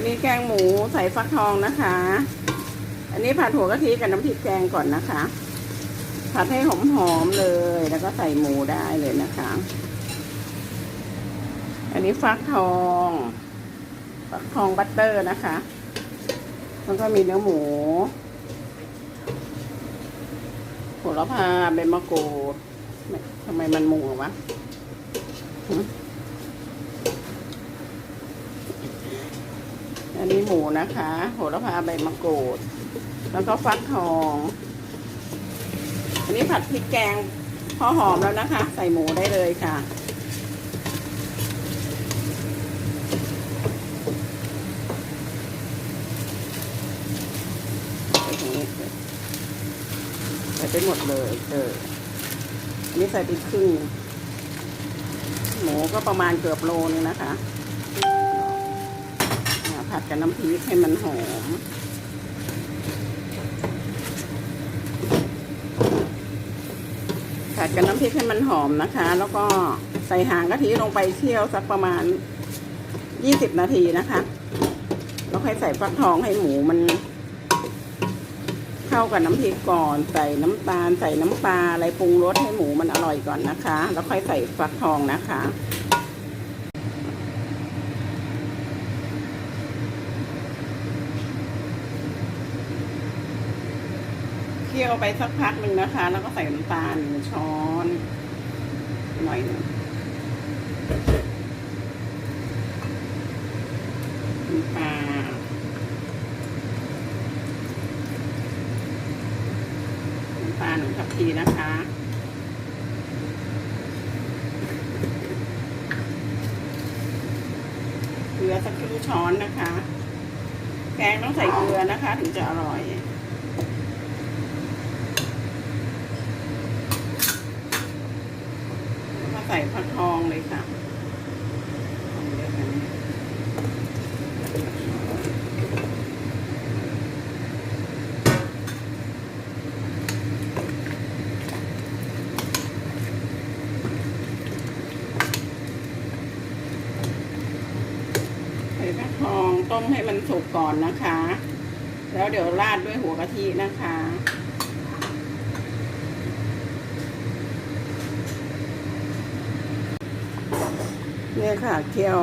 วันนี้แกงหมูใส่ฟักทองนะคะ อันนี้ผัดหัวกะทิกับน้ำพริกแกงก่อนนะคะ ผัดให้หอมๆเลย แล้วก็ใส่หมูได้เลยนะคะ อันนี้ฟักทอง ฟักทองบัตเตอร์นะคะแล้วก็มีเนื้อหมูโหระพาใบมะกรูดทำไมมันมุงวะ อันนี้หมูนะคะ โหระพาใบมะกรูด แล้วก็ฟักทอง อันนี้ผัดพริกแกงพอหอมแล้วนะคะ ใส่หมูได้เลยค่ะใส่ตรงนี้ใส่ไปหมดเลย เออ อันนี้ใส่ไปครึ่ง หมูก็ประมาณเกือบโลนึงนะคะ ผัดกับน้ำพริกให้มันหอม ผัดกับน้ำพริกให้มันหอมนะคะ แล้วก็ใส่หางกะทิลงไปเคี่ยวสักประมาณยี่สิบนาทีนะคะ แล้วค่อยใส่ฟักทองให้หมูมัน เข้ากับน้ำพริกก่อน ใส่น้ำตาล ใส่น้ำปลาอะไรปรุงรสให้หมูมันอร่อยก่อนนะคะ แล้วค่อยใส่ฟักทองนะคะ คี่ยวไปสักพักหนึ่งนะคะ แล้วก็ใส่น้ำตาลช้อนหน่อยหนึงน้ำปลาน้ำตาลหนึ่งทัพพีนะคะเกลือสักครึ่งช้อนนะคะ แกงต้องใส่เกลือนะคะ ถึงจะอร่อย แล้วก็ ใส่ผักทองเลยค่ะทองเยอะไหมใส่ผักทองต้มให้มันสุกก่อนนะคะ แล้วเดี๋ยวราดด้วยหัวกะทินะคะ เนี่ยค่ะเคี่ยว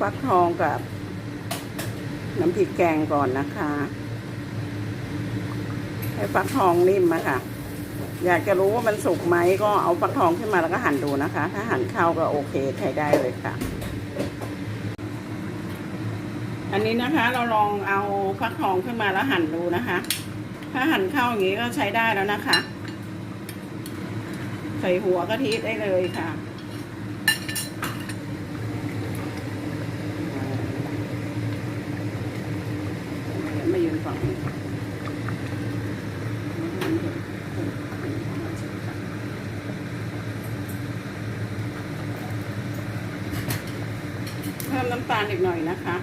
ฟักทองกับ น้ำพริกแกงก่อนนะคะ ให้ฟักทองนิ่มอะค่ะ อยากจะรู้ว่ามันสุกไหมก็เอาฟักทองขึ้นมาแล้วก็หั่นดูนะคะ ถ้าหั่นเข้าก็โอเคใช้ได้เลยค่ะ อันนี้นะคะ เราลองเอาฟักทองขึ้นมาแล้วหั่นดูนะคะ ถ้าหั่นเข้าอย่างนี้ก็ใช้ได้แล้วนะคะ ใส่หัวกะทิได้เลยค่ะ ไม่ยืนฝั่งนี้เพิ่ม น้ำตาลอีกหน่อยนะคะ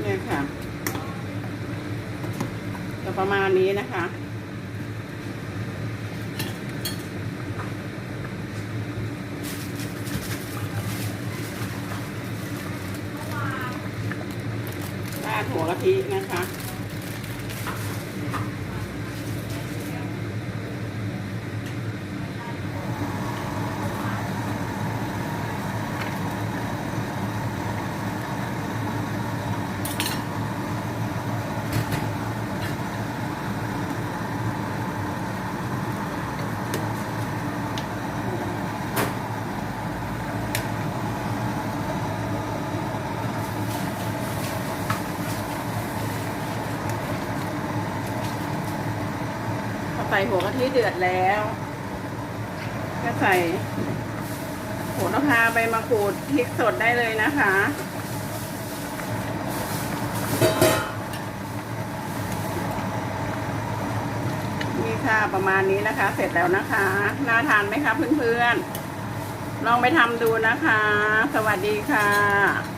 เนี่ยค่ะจะประมาณนี้นะคะราดหัวกะทินะคะ ใส่หัวกะทิเดือดแล้วก็ใส่โหระพาใบมะกรูดพริกสดได้เลยนะคะ นี่ค่ะประมาณนี้นะคะ เสร็จแล้วนะคะ น่าทานไหมคะเพื่อนๆ ลองไปทำดูนะคะ สวัสดีค่ะ